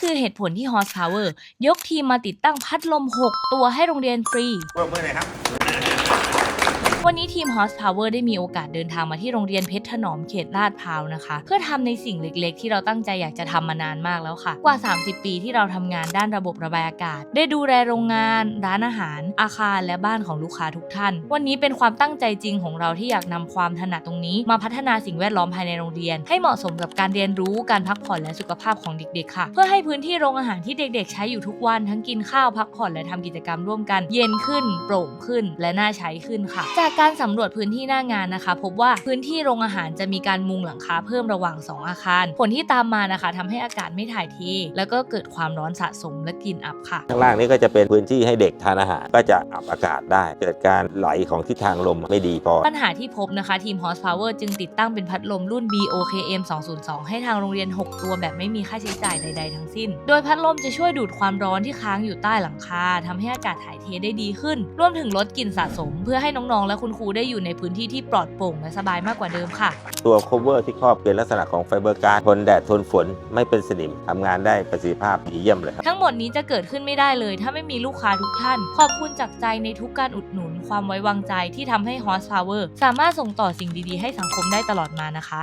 คือเหตุผลที่ Horsepower ยกทีมมาติดตั้งพัดลม 6 ตัวให้โรงเรียนฟรี เพิ่มเมื่อไหร่ครับ วันนี้ทีม Horsepower ได้มีโอกาสเดินทางมาที่โรงเรียนเพชรถนอมเขตลาดพร้าวนะคะ เพื่อทำในสิ่งเล็กๆ ที่เราตั้งใจอยากจะทำมานานมากแล้วค่ะ กว่า 30 ปีที่เราทำงานด้านระบบระบายอากาศ ได้ดูแลโรงงาน ร้านอาหาร อาคารและบ้านของลูกค้าทุกท่าน วันนี้เป็นความตั้งใจจริงของเราที่อยากนำความถนัดตรงนี้ มาพัฒนาสิ่งแวดล้อมภายในโรงเรียน ให้เหมาะสมกับการเรียนรู้การพักผ่อนและสุขภาพของเด็กๆค่ะ เพื่อให้พื้นที่โรงอาหารที่เด็กๆ ใช้อยู่ทุกวันทั้งกินข้าวพักผ่อนและทำกิจกรรมร่วมกัน เย็นขึ้น โปร่งขึ้น และน่าใช้ขึ้นค่ะ จากการสำรวจพื้นที่หน้างานนะคะ พบว่าพื้นที่โรงอาหารจะมีการมุงหลังคาเพิ่มระหว่าง 2 อาคาร ผลที่ตามมานะคะทำให้อากาศไม่ถ่ายเทแล้วก็เกิดความร้อนสะสมและกลิ่นอับค่ะ ข้างล่างนี้ก็จะเป็นพื้นที่ให้เด็กทานอาหาร ก็จะอับอากาศได้ เกิดการไหลของทิศทางลมไม่ดีพอ ปัญหาที่พบนะคะ ทีม Horsepower จึงติดตั้งเป็นพัดลมรุ่น BOKM 202 ให้ทางโรงเรียน 6 ตัวแบบไม่มีค่าใช้จ่ายใด ๆ ทั้งสิ้น โดยพัดลมจะช่วยดูดความร้อนที่ค้างอยู่ใต้หลังคาทำให้อากาศถ่ายเทได้ดีขึ้น รวมถึงลดกลิ่นสะสม เพื่อให้น้องๆและคุณครูได้อยู่ในพื้นที่ที่ปลอดโปร่งและสบายมากกว่าเดิมค่ะ ตัว cover ที่ครอบเป็นลักษณะของไฟเบอร์การ์ดทนแดดทนฝนไม่เป็นสนิมทำงานได้ประสิทธิภาพดีเยี่ยมเลยครับ ทั้งหมดนี้จะเกิดขึ้นไม่ได้เลย ถ้าไม่มีลูกค้าทุกท่าน ขอบคุณจากใจในทุกการอุดหนุน ความไว้วางใจที่ทำให้ Horsepower สามารถส่งต่อสิ่งดีๆ ให้สังคมได้ตลอดมานะคะ